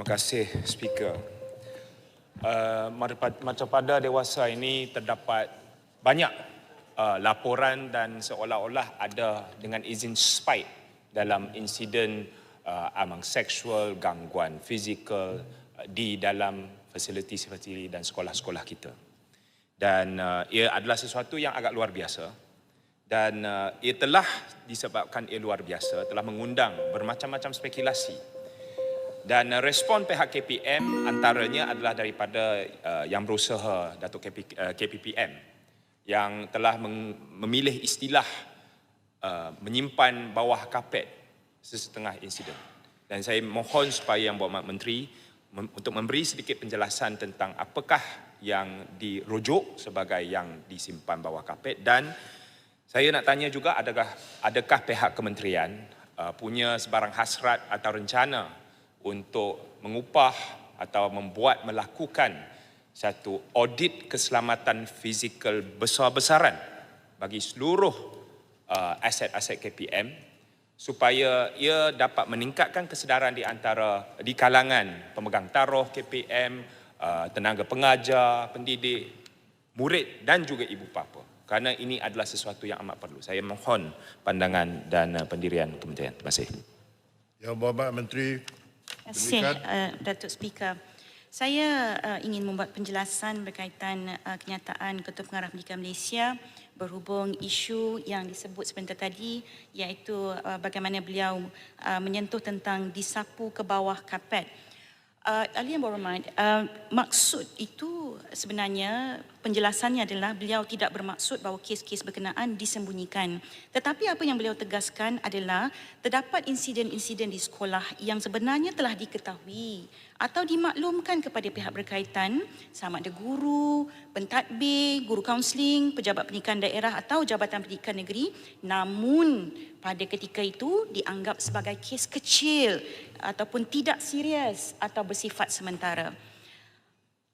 Terima kasih, Speaker. Uh, macam pada dewasa ini terdapat banyak uh, laporan dan seolah-olah ada dengan izin spike dalam insiden uh, amang seksual, gangguan fizikal uh, di dalam fasiliti-fasiliti dan sekolah-sekolah kita. Dan uh, ia adalah sesuatu yang agak luar biasa dan uh, ia telah disebabkan ia luar biasa telah mengundang bermacam-macam spekulasi dan respon pihak KPM antaranya adalah daripada uh, yang berusaha Datuk KP, uh, KPPM yang telah memilih istilah uh, menyimpan bawah kapet sesetengah insiden. Dan saya mohon supaya Yang Berhormat Menteri mem- untuk memberi sedikit penjelasan tentang apakah yang dirujuk sebagai yang disimpan bawah kapet dan saya nak tanya juga adakah adakah pihak kementerian uh, punya sebarang hasrat atau rencana untuk mengupah atau membuat melakukan satu audit keselamatan fizikal besar-besaran bagi seluruh uh, aset-aset KPM supaya ia dapat meningkatkan kesedaran di antara di kalangan pemegang taruh KPM, uh, tenaga pengajar, pendidik, murid dan juga ibu bapa. Kerana ini adalah sesuatu yang amat perlu. Saya mohon pandangan dan uh, pendirian kementerian. Terima kasih. Yang Berhormat Menteri kasih, Pendidikan. uh, Datuk Speaker. Saya uh, ingin membuat penjelasan berkaitan uh, kenyataan Ketua Pengarah Pendidikan Malaysia berhubung isu yang disebut sebentar tadi iaitu uh, bagaimana beliau uh, menyentuh tentang disapu ke bawah kapet. Uh, Ahli Yang Berhormat, uh, maksud itu sebenarnya penjelasannya adalah beliau tidak bermaksud bahawa kes-kes berkenaan disembunyikan. Tetapi apa yang beliau tegaskan adalah terdapat insiden-insiden di sekolah yang sebenarnya telah diketahui atau dimaklumkan kepada pihak berkaitan sama ada guru, pentadbir, guru kaunseling, pejabat pendidikan daerah atau jabatan pendidikan negeri namun pada ketika itu dianggap sebagai kes kecil ataupun tidak serius atau bersifat sementara.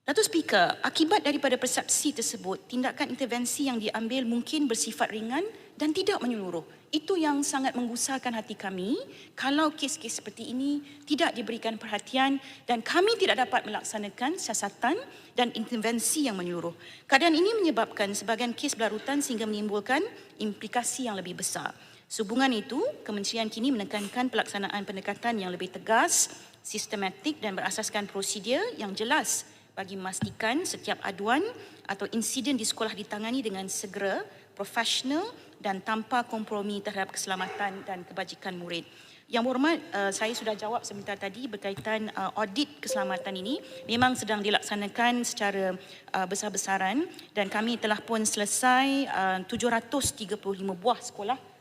Datuk Speaker, akibat daripada persepsi tersebut, tindakan intervensi yang diambil mungkin bersifat ringan dan tidak menyeluruh. Itu yang sangat menggusarkan hati kami kalau kes-kes seperti ini tidak diberikan perhatian dan kami tidak dapat melaksanakan siasatan dan intervensi yang menyeluruh. Keadaan ini menyebabkan sebagian kes berlarutan sehingga menimbulkan implikasi yang lebih besar. Sehubungan itu, kementerian kini menekankan pelaksanaan pendekatan yang lebih tegas, sistematik dan berasaskan prosedur yang jelas bagi memastikan setiap aduan atau insiden di sekolah ditangani dengan segera, profesional dan tanpa kompromi terhadap keselamatan dan kebajikan murid. Yang berhormat, uh, saya sudah jawab sebentar tadi berkaitan uh, audit keselamatan ini memang sedang dilaksanakan secara uh, besar-besaran dan kami telah pun selesai uh, 735 buah sekolah